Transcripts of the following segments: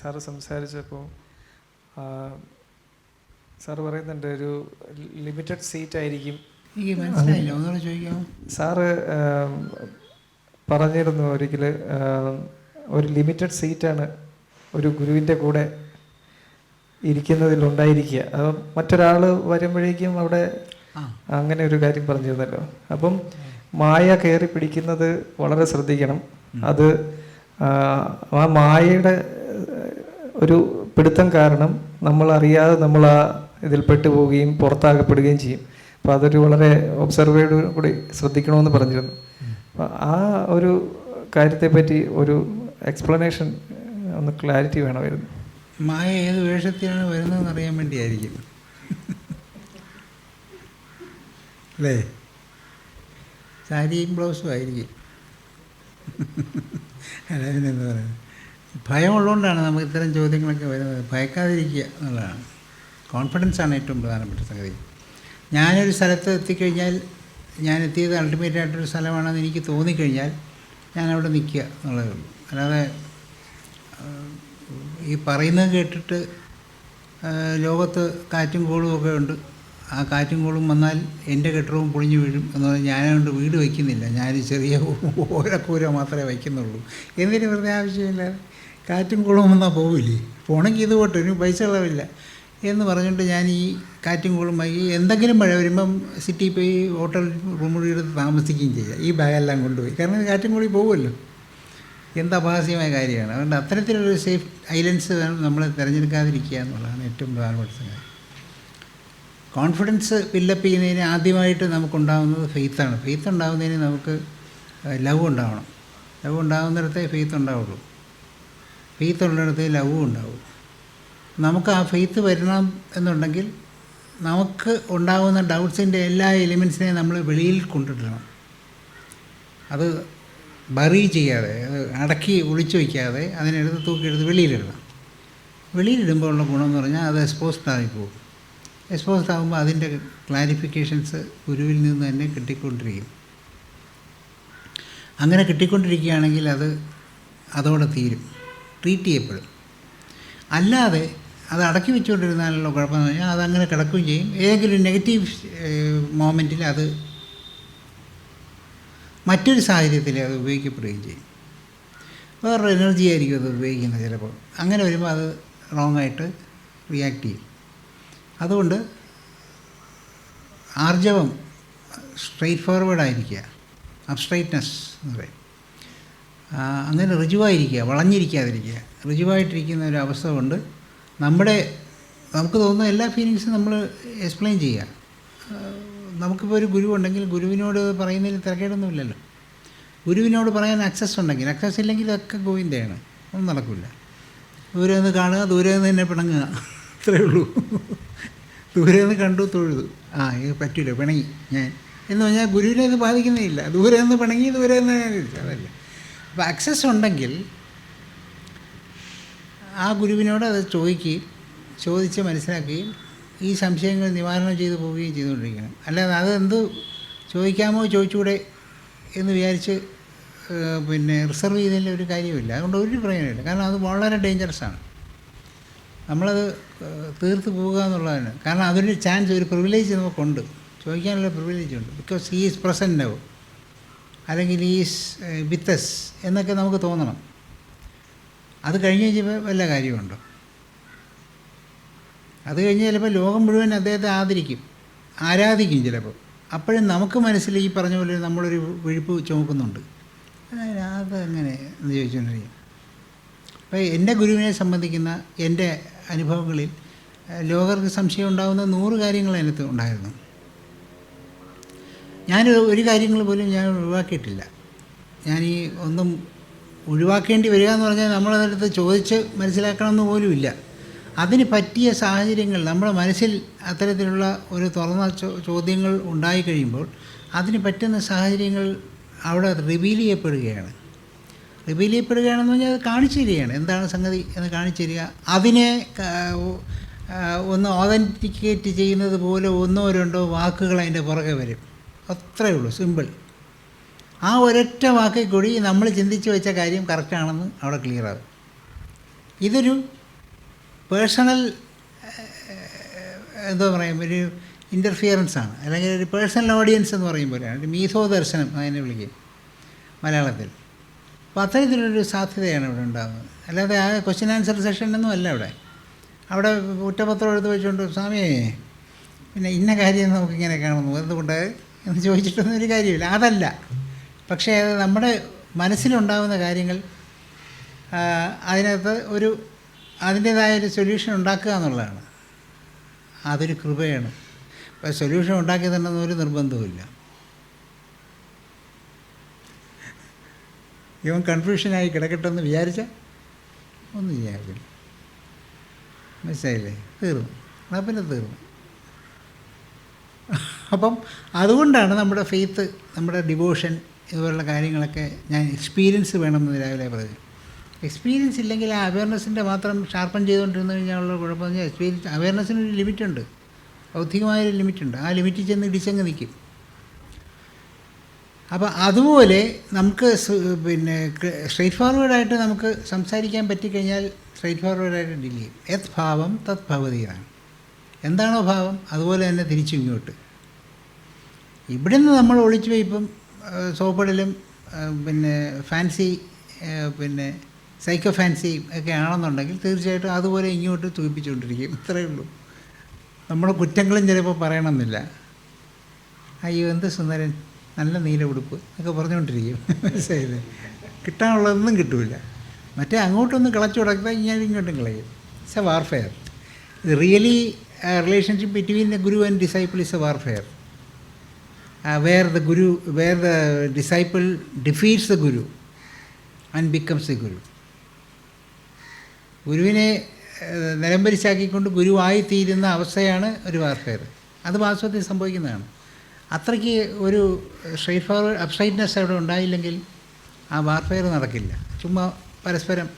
Sir സംസാരിച്ചപ്പോൾ sir പറയുന്നുണ്ട് ഒരു ലിമിറ്റഡ് സീറ്റ് ആയിരിക്കും. സാറ് പറഞ്ഞിരുന്നു ഒരിക്കൽ ഒരു ലിമിറ്റഡ് സീറ്റാണ് ഒരു ഗുരുവിന്റെ കൂടെ ഇരിക്കുന്നതിൽ ഉണ്ടായിരിക്കുക അപ്പം മറ്റൊരാൾ വരുമ്പോഴേക്കും അവിടെ അങ്ങനെ ഒരു കാര്യം പറഞ്ഞിരുന്നല്ലോ. അപ്പം മായ കയറി പിടിക്കുന്നത് വളരെ ശ്രദ്ധിക്കണം. അത് ആ, മായയുടെ ഒരു പിടുത്തം കാരണം നമ്മൾ അറിയാതെ നമ്മൾ ആ ഇതിൽ പെട്ടുപോവുകയും പുറത്താകപ്പെടുകയും ചെയ്യും. അപ്പോൾ അതൊരു വളരെ ഒബ്സർവേഡ് കൂടി ശ്രദ്ധിക്കണമെന്ന് പറഞ്ഞിരുന്നു. അപ്പോൾ ആ ഒരു കാര്യത്തെപ്പറ്റി ഒരു എക്സ്പ്ലനേഷൻ ഒന്ന് ക്ലാരിറ്റി വേണമായിരുന്നു. മായ ഏത് വേഷത്തിലാണ് വരുന്നതെന്ന് അറിയാൻ വേണ്ടിയായിരിക്കും. അല്ലേ? സാരിയും ബ്ലൗസും ആയിരിക്കും. അല്ല പറയുന്നത്? ഭയമുള്ളതുകൊണ്ടാണ് നമുക്ക് ഇത്തരം ചോദ്യങ്ങളൊക്കെ വരുന്നത്. ഭയക്കാതിരിക്കുക എന്നുള്ളതാണ്. കോൺഫിഡൻസാണ് ഏറ്റവും പ്രധാനപ്പെട്ട സംഗതി. ഞാനൊരു സ്ഥലത്ത് എത്തിക്കഴിഞ്ഞാൽ ഞാൻ എത്തിയത് അൾട്ടിമേറ്റ് ആയിട്ടൊരു സ്ഥലമാണെന്ന് എനിക്ക് തോന്നിക്കഴിഞ്ഞാൽ ഞാൻ അവിടെ നിൽക്കുക എന്നുള്ളതേ ഉള്ളൂ. അല്ലാതെ ഈ പറയുന്നത് കേട്ടിട്ട് ലോകത്ത് കാറ്റും കോളും ഒക്കെ ഉണ്ട്. ആ കാറ്റും കോളും വന്നാൽ എന്റെ കെട്ടിടവും പൊളിഞ്ഞു വീഴും എന്ന് പറഞ്ഞാൽ ഞാനതുകൊണ്ട് വീട് വയ്ക്കുന്നില്ല. ഞാൻ ചെറിയ ഓരക്കൂര മാത്രമേ വയ്ക്കുന്നുള്ളൂ. എന്തിനു വെറുതെ ആവശ്യമില്ല? കാറ്റും കോളും വന്നാൽ പോവില്ലേ? പോണെങ്കിൽ ഇത് പോട്ടെ ഒരു പൈസ ഉള്ളവില്ല എന്ന് പറഞ്ഞുകൊണ്ട് ഞാൻ ഈ കാറ്റും കോളും വൈകി എന്തെങ്കിലും മഴ വരുമ്പം സിറ്റിയിൽ പോയി ഹോട്ടൽ റൂമുകൾ എടുത്ത് താമസിക്കുകയും ചെയ്യാം. ഈ ബാഗെല്ലാം കൊണ്ടുപോയി. കാരണം കാറ്റും കോളി പോകുമല്ലോ. എന്ത് അപഹാസ്യമായ കാര്യമാണ്. അതുകൊണ്ട് അത്തരത്തിലുള്ള സേഫ് ഐലൻഡ്സ് നമ്മൾ തിരഞ്ഞെടുക്കാതിരിക്കുക എന്നുള്ളതാണ് ഏറ്റവും പ്രധാനപ്പെട്ട സംഗതി. കോൺഫിഡൻസ് ബിൽഡപ്പ് ചെയ്യുന്നതിന് ആദ്യമായിട്ട് നമുക്കുണ്ടാകുന്നത് ഫെയ്ത്താണ് ഫെയ്ത്ത് ഉണ്ടാകുന്നതിന് നമുക്ക് ലവ് ഉണ്ടാവണം. ലവ് ഉണ്ടാകുന്നിടത്തേ ഫെയ്ത്ത് ഉണ്ടാവുള്ളൂ. ഫെയ്ത്ത് ഉള്ളിടത്തേ ലവ് ഉണ്ടാവും നമുക്ക് ആ ഫെയ്ത്ത് വരണം എന്നുണ്ടെങ്കിൽ നമുക്ക് ഉണ്ടാകുന്ന ഡൗട്ട്സിന്റെ എല്ലാ എലിമെൻസിനെയും നമ്മൾ വെളിയിൽ കൊണ്ടിടണം. അത് ബറി ചെയ്യാതെ അടക്കി ഒളിച്ചു വയ്ക്കാതെ അതിനെടുത്ത് തൂക്കിയെടുത്ത് വെളിയിലിടണം. വെളിയിലിടുമ്പോൾ ഉള്ള ഗുണമെന്ന് പറഞ്ഞാൽ അത് എക്സ്പോസ്ഡ് ആയിപ്പോകും എക്സ്പോസ്ഡ് ആകുമ്പോൾ അതിന്റെ ക്ലാരിഫിക്കേഷൻസ് ഗുരുവിൽ നിന്ന് തന്നെ കിട്ടിക്കൊണ്ടിരിക്കും. അങ്ങനെ കിട്ടിക്കൊണ്ടിരിക്കുകയാണെങ്കിൽ അത് അതോടെ തീരും. ട്രീറ്റ് ചെയ്യപ്പെടും. അല്ലാതെ അത് അടക്കി വെച്ചുകൊണ്ടിരുന്നാലുള്ള കുഴപ്പമെന്ന് പറഞ്ഞാൽ അതങ്ങനെ കിടക്കുകയും ചെയ്യും. ഏതെങ്കിലും നെഗറ്റീവ് മോമെന്റിൽ അത് മറ്റൊരു സാഹചര്യത്തിൽ അത് ഉപയോഗിക്കപ്പെടുകയും ചെയ്യും. വേറൊരു എനർജി ആയിരിക്കും അത് ഉപയോഗിക്കുന്നത് ചിലപ്പോൾ. അങ്ങനെ വരുമ്പോൾ അത് റോങ് ആയിട്ട് റിയാക്ട് ചെയ്യും. അതുകൊണ്ട് ആർജവം സ്ട്രെയിറ്റ് ഫോർവേഡ് ആയിരിക്കുക. അബ്സ്ട്രൈറ്റ്നെസ് എന്ന് പറയും. അങ്ങനെ ഋജുവായിരിക്കുക വളഞ്ഞിരിക്കാതിരിക്കുക. ഋജുവായിട്ടിരിക്കുന്ന ഒരു അവസ്ഥ കൊണ്ട് നമ്മുടെ നമുക്ക് തോന്നുന്ന എല്ലാ ഫീലിങ്സും നമ്മൾ എക്സ്പ്ലെയിൻ ചെയ്യുക. നമുക്കിപ്പോൾ ഒരു ഗുരു ഉണ്ടെങ്കിൽ ഗുരുവിനോട് പറയുന്നതിൽ തിരക്കേടൊന്നുമില്ലല്ലോ. ഗുരുവിനോട് പറയാൻ അക്സസ് ഉണ്ടെങ്കിൽ അക്സസ് ഇല്ലെങ്കിൽ ഇതൊക്കെ ഗോവിന്ദയാണ്. ഒന്നും നടക്കില്ല ദൂരെ നിന്ന് കാണുക ദൂരെ നിന്ന് തന്നെ പിണങ്ങുക. അത്രയേ ഉള്ളൂ. ദൂരെ നിന്ന് കണ്ടു തൊഴുതു. ആ ഇത് പറ്റില്ല പിണങ്ങി. ഞാൻ എന്ന് പറഞ്ഞാൽ ഗുരുവിനെ ഇത് ബാധിക്കുന്നേയില്ല ദൂരെ നിന്ന് പിണങ്ങി ദൂരെ നിന്ന് അതല്ല. അപ്പോൾ അക്സസ് ഉണ്ടെങ്കിൽ ആ ഗുരുവിനോട് അത് ചോദിക്കുകയും ചോദിച്ച് മനസ്സിലാക്കുകയും ഈ സംശയങ്ങൾ നിവാരണം ചെയ്തു പോവുകയും ചെയ്തുകൊണ്ടിരിക്കണം അല്ലാതെ അതെന്ത് ചോദിക്കാമോ ചോദിച്ചുകൂടെ എന്ന് വിചാരിച്ച് പിന്നെ റിസർവ് ചെയ്തതിൽ ഒരു കാര്യമില്ല അതുകൊണ്ട് ഒരു പ്രയോജനമില്ല കാരണം അത് വളരെ ഡേഞ്ചറസ് ആണ്. നമ്മളത് തീർത്ത് പോവുക എന്നുള്ളതാണ്. കാരണം അതൊരു ചാൻസ് ഒരു പ്രിവിലേജ് നമുക്കുണ്ട്. ചോദിക്കാനുള്ള പ്രിവിലേജ് ഉണ്ട്. Because he is present now അല്ലെങ്കിൽ ഈസ് വിത്തസ് എന്നൊക്കെ നമുക്ക് തോന്നണം. അത് കഴിഞ്ഞ് കഴിഞ്ഞപ്പോൾ വല്ല കാര്യമുണ്ടോ? അത് കഴിഞ്ഞ് ചിലപ്പോൾ ലോകം മുഴുവൻ അദ്ദേഹത്തെ ആദരിക്കും. ആരാധിക്കും ചിലപ്പോൾ അപ്പോഴും നമുക്ക് മനസ്സിൽ ഈ പറഞ്ഞ പോലെ നമ്മളൊരു വിഴുപ്പ് ചുമക്കുന്നുണ്ട്. അതെങ്ങനെ എന്ന് ചോദിച്ചുകൊണ്ടിരിക്കും. അപ്പോൾ എന്റെ ഗുരുവിനെ സംബന്ധിക്കുന്ന എന്റെ അനുഭവങ്ങളിൽ ലോകർക്ക് സംശയം ഉണ്ടാകുന്ന നൂറ് കാര്യങ്ങൾ അതിനകത്ത് ഉണ്ടായിരുന്നു. ഞാൻ ഒരു കാര്യങ്ങൾ പോലും ഞാൻ ഒഴിവാക്കിയിട്ടില്ല. ഞാൻ ഈ ഒന്നും ഒഴിവാക്കേണ്ടി വരിക എന്ന് പറഞ്ഞാൽ നമ്മളതിനടുത്ത് ചോദിച്ച് മനസ്സിലാക്കണമെന്ന് പോലുമില്ല. അതിന് പറ്റിയ സാഹചര്യങ്ങൾ നമ്മുടെ മനസ്സിൽ അത്തരത്തിലുള്ള ഒരു തുറന്ന ചോദ്യങ്ങൾ ഉണ്ടായി കഴിയുമ്പോൾ അതിന് പറ്റുന്ന സാഹചര്യങ്ങൾ അവിടെ റിവീൽ ചെയ്യപ്പെടുകയാണ്. റിവീൽ ചെയ്യപ്പെടുകയാണെന്ന് പറഞ്ഞാൽ അത് കാണിച്ചു തരികയാണ് എന്താണ് സംഗതി എന്ന് കാണിച്ചു തരിക അതിനെ ഒന്ന് ഓതന്റിക്കേറ്റ് ചെയ്യുന്നത് പോലെ ഒന്നോ രണ്ടോ വാക്കുകൾ അതിന്റെ പുറകെ വരും. അത്രയേ ഉള്ളൂ സിമ്പിൾ ആ ഒരൊറ്റ വാക്കിൽ കൂടി നമ്മൾ ചിന്തിച്ച് വെച്ച കാര്യം കറക്റ്റാണെന്ന് അവിടെ ക്ലിയറാകും ഇതൊരു പേഴ്സണൽ എന്താ പറയുക ഒരു ഇന്റർഫിയറൻസ് ആണ്. അല്ലെങ്കിൽ ഒരു പേഴ്സണൽ ഓഡിയൻസ് എന്ന് പറയും പോലെയാണ് ഒരു മീസോ ദർശനം അതിനെ വിളിക്കും മലയാളത്തിൽ. അപ്പോൾ അത്തരത്തിലൊരു സാധ്യതയാണ് ഇവിടെ ഉണ്ടാകുന്നത് അല്ലാതെ ആ ക്വസ്റ്റ്യൻ ആൻസർ സെഷൻ ഒന്നും അല്ല അവിടെ അവിടെ കുറ്റപത്രം എടുത്ത് വെച്ചുകൊണ്ട് സ്വാമിയെ പിന്നെ ഇന്ന കാര്യം നമുക്കിങ്ങനെ കാണുന്നു. എന്തുകൊണ്ട്? എന്ന് ചോദിച്ചിട്ടൊന്നും ഒരു കാര്യമില്ല. അതല്ല. പക്ഷേ അത് നമ്മുടെ മനസ്സിലുണ്ടാകുന്ന കാര്യങ്ങൾ അതിനകത്ത് ഒരു അതിന്റേതായ ഒരു സൊല്യൂഷൻ ഉണ്ടാക്കുക എന്നുള്ളതാണ്. അതൊരു കൃപയാണ്. അപ്പോൾ സൊല്യൂഷൻ ഉണ്ടാക്കി തന്നെ ഒരു നിർബന്ധവുമില്ല. ഇവൻ കൺഫ്യൂഷനായി കിടക്കട്ടെ എന്ന് വിചാരിച്ച ഒന്നും ചെയ്യാറില്ല മനസ്സിലായില്ലേ? തീർന്നു. എന്നാൽ പിന്നെ തീർന്നു. അപ്പം അതുകൊണ്ടാണ് നമ്മുടെ ഫെയ്ത്ത് നമ്മുടെ ഡിവോഷൻ ഇതുപോലുള്ള കാര്യങ്ങളൊക്കെ ഞാൻ എക്സ്പീരിയൻസ് വേണമെന്ന് രാവിലെ പറഞ്ഞു എക്സ്പീരിയൻസ് ഇല്ലെങ്കിൽ ആ അവയർനെസ്സിന്റെ മാത്രം ഷാർപ്പൻ ചെയ്തുകൊണ്ടിരുന്നു കഴിഞ്ഞാലുള്ള കുഴപ്പമെന്ന് വെച്ചാൽ എക്സ്പീരിയൻസ് അവയർനെസ്സിനൊരു ലിമിറ്റുണ്ട് ബൗദ്ധികമായൊരു ലിമിറ്റുണ്ട് ആ ലിമിറ്റിൽ ചെന്ന് ഇടിച്ചങ്ങ് നിൽക്കും. അപ്പോൾ അതുപോലെ നമുക്ക് പിന്നെ സ്ട്രെയിറ്റ് ഫോർവേഡായിട്ട് നമുക്ക് സംസാരിക്കാൻ പറ്റിക്കഴിഞ്ഞാൽ സ്ട്രെയിറ്റ് ഫോർവേഡായിട്ട് ഡീൽ ചെയ്യും യത് ഭാവം തത് ഭവതി എന്താണോ ഭാവം അതുപോലെ തന്നെ തിരിച്ചു ഇങ്ങോട്ട്. ഇവിടെ നിന്ന് നമ്മൾ ഒളിച്ചു വയ്പും സോപ്പടിലും പിന്നെ ഫാൻസി പിന്നെ സൈക്കോ ഫാൻസി ഒക്കെ ആണെന്നുണ്ടെങ്കിൽ തീർച്ചയായിട്ടും അതുപോലെ ഇങ്ങോട്ട് തൂപ്പിച്ചുകൊണ്ടിരിക്കും ഇത്രയേ ഉള്ളൂ. നമ്മുടെ കുറ്റങ്ങളും ചിലപ്പോൾ പറയണമെന്നില്ല. അയ്യോ എന്ത് സുന്ദരൻ. നല്ല നീല ഉടുപ്പ് എന്നൊക്കെ പറഞ്ഞുകൊണ്ടിരിക്കും. മനസ്സിലായില്ലേ? കിട്ടാനുള്ളതൊന്നും കിട്ടില്ല മറ്റേ അങ്ങോട്ടൊന്ന് കിളച്ചു കൊടുക്കുക ഞാൻ ഇങ്ങോട്ടും കളയും. It's a warfare really relationship between the guru and disciple is a warfare where the guru where the disciple defeats the guru and becomes the guru ഗുരുവിനെ ഏഹ്, ഗുരുവായി ഗുരുവായിത്തീരുന്ന അവസ്ഥയാണ് ഒരു വാർഫെയർ അത് വാസ്തവത്തിൽ സംഭവിക്കുന്നതാണ്. അത്രയ്ക്ക് ഒരു സ്ട്രൈറ്റ് അപ്സൈറ്റ്നെസ് അവിടെ ഉണ്ടായില്ലെങ്കിൽ ആ വാർഫെയർ നടക്കില്ല. ചുമ്മാ പരസ്പരം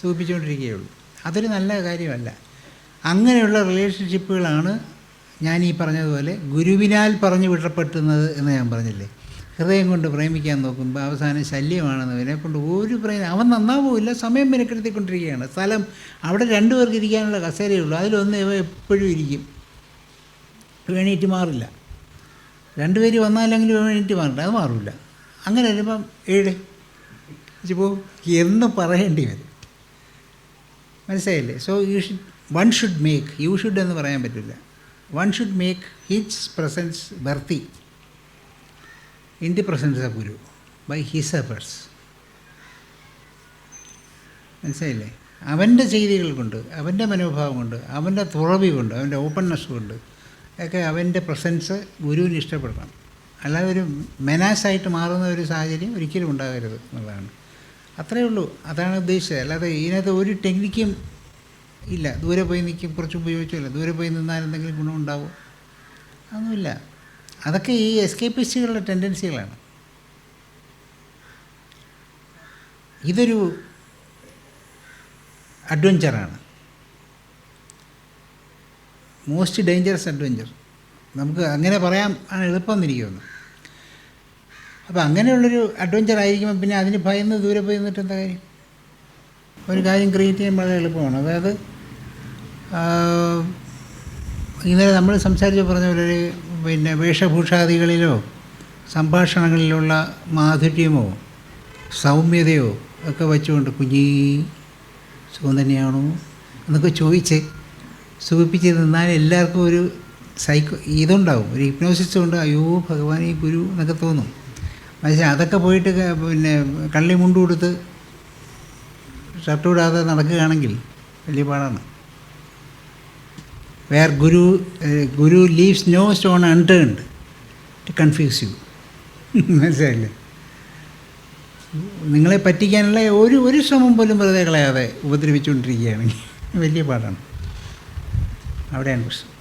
സൂചിപ്പിച്ചുകൊണ്ടിരിക്കുകയുള്ളൂ. അതൊരു നല്ല കാര്യമല്ല. അങ്ങനെയുള്ള റിലേഷൻഷിപ്പുകളാണ് ഞാൻ ഈ പറഞ്ഞതുപോലെ ഗുരുവിനാൽ പറഞ്ഞു വിടപ്പെട്ടുന്നത് എന്ന് ഞാൻ പറഞ്ഞില്ലേ? ഹൃദയം കൊണ്ട് പ്രേമിക്കാൻ നോക്കുമ്പോൾ അവസാനം ശല്യമാണെന്ന് ഇതിനെ കൊണ്ട് ഒരു പ്രേമ അവൻ നന്നാവുമില്ല സമയം മെനക്കെടുത്തിക്കൊണ്ടിരിക്കുകയാണ്. സ്ഥലം അവിടെ രണ്ടുപേർക്ക് ഇരിക്കാനുള്ള കസേരയുള്ളൂ അതിലൊന്ന് ഇവ എപ്പോഴും ഇരിക്കും. എണീറ്റ് മാറില്ല. രണ്ടുപേര് വന്നാലെങ്കിലും ഇവൻ എണീറ്റ് മാറില്ല അത് മാറില്ല അങ്ങനെ വരുമ്പം ഏഴ് ഇപ്പോൾ എന്ന് പറയേണ്ടി വരും. മനസ്സിലായില്ലേ? So you should one should make you should എന്ന് പറയാൻ പറ്റില്ല. One should make his presence worthy in the presence of guru by his efforts മനസ്സിലായില്ലേ? അവന്റെ ചെയ്തികൾ കൊണ്ട് അവന്റെ മനോഭാവം കൊണ്ട് അവന്റെ തുറവി കൊണ്ട് അവന്റെ ഓപ്പൺനെസ് കൊണ്ട് ഒക്കെ അവന്റെ പ്രസൻസ് ഗുരുവിന് ഇഷ്ടപ്പെടണം. അല്ലാതെ ഒരു മെനാസായിട്ട് മാറുന്ന ഒരു സാഹചര്യം ഒരിക്കലും ഉണ്ടാകരുത് എന്നുള്ളതാണ്. അത്രയേ ഉള്ളൂ. അതാണ് ഉദ്ദേശിച്ചത്. അല്ലാതെ ഇതിനകത്ത് ഒരു ടെക്നിക്കും ഇല്ല. ദൂരെ പോയി നിൽക്കും. കുറച്ച് ഉപയോഗിച്ചില്ല ദൂരെ പോയി നിന്നാൽ എന്തെങ്കിലും ഗുണമുണ്ടാവും അതൊന്നുമില്ല. അതൊക്കെ ഈ എസ്കേപ്പിസ്റ്റുകളുടെ ടെൻഡൻസികളാണ്. ഇതൊരു അഡ്വഞ്ചറാണ്. Most dangerous adventure. നമുക്ക് അങ്ങനെ പറയാൻ ആണ് എളുപ്പം എന്നിരിക്കുമെന്ന് അപ്പോൾ അങ്ങനെയുള്ളൊരു അഡ്വഞ്ചർ ആയിരിക്കുമ്പോൾ പിന്നെ അതിന് ഭയന്ന് ദൂരെ പോയി നിന്നിട്ട് എന്താ കാര്യം? ഒരു കാര്യം ക്രിയേറ്റ് ചെയ്യാൻ വളരെ എളുപ്പമാണ്. അതായത് ഇന്നലെ നമ്മൾ സംസാരിച്ച് പറഞ്ഞ പോലെ പിന്നെ വേഷഭൂഷാദികളിലോ സംഭാഷണങ്ങളിലുള്ള മാധുര്യമോ സൗമ്യതയോ ഒക്കെ വെച്ചുകൊണ്ട് കുഞ്ഞീ സുഖം തന്നെയാണോ എന്നൊക്കെ ചോദിച്ച് സുഖിപ്പിച്ച് നിന്നാൽ എല്ലാവർക്കും ഒരു സൈക്കോ ഇതുണ്ടാവും. ഒരു ഹിപ്നോസിസ് കൊണ്ട് അയ്യോ ഭഗവാൻ ഈ ഗുരു എന്നൊക്കെ തോന്നും. പക്ഷേ അതൊക്കെ പോയിട്ട് പിന്നെ കള്ളി മുണ്ട് കൊടുത്ത് ഷർട്ട് ഇടാതെ നടക്കുകയാണെങ്കിൽ വലിയ പാടാണ്. Where guru guru leaves no stone unturned to confuse you മനസ്സിലായില്ലേ? നിങ്ങളെ പറ്റിക്കാനുള്ള ഒരു ഒരു ശ്രമം പോലും വെറുതെ കളയാതെ ഉപദ്രവിച്ചുകൊണ്ടിരിക്കുകയാണെങ്കിൽ വലിയ പാടാണ്. അവിടെയാണ് പ്രശ്നം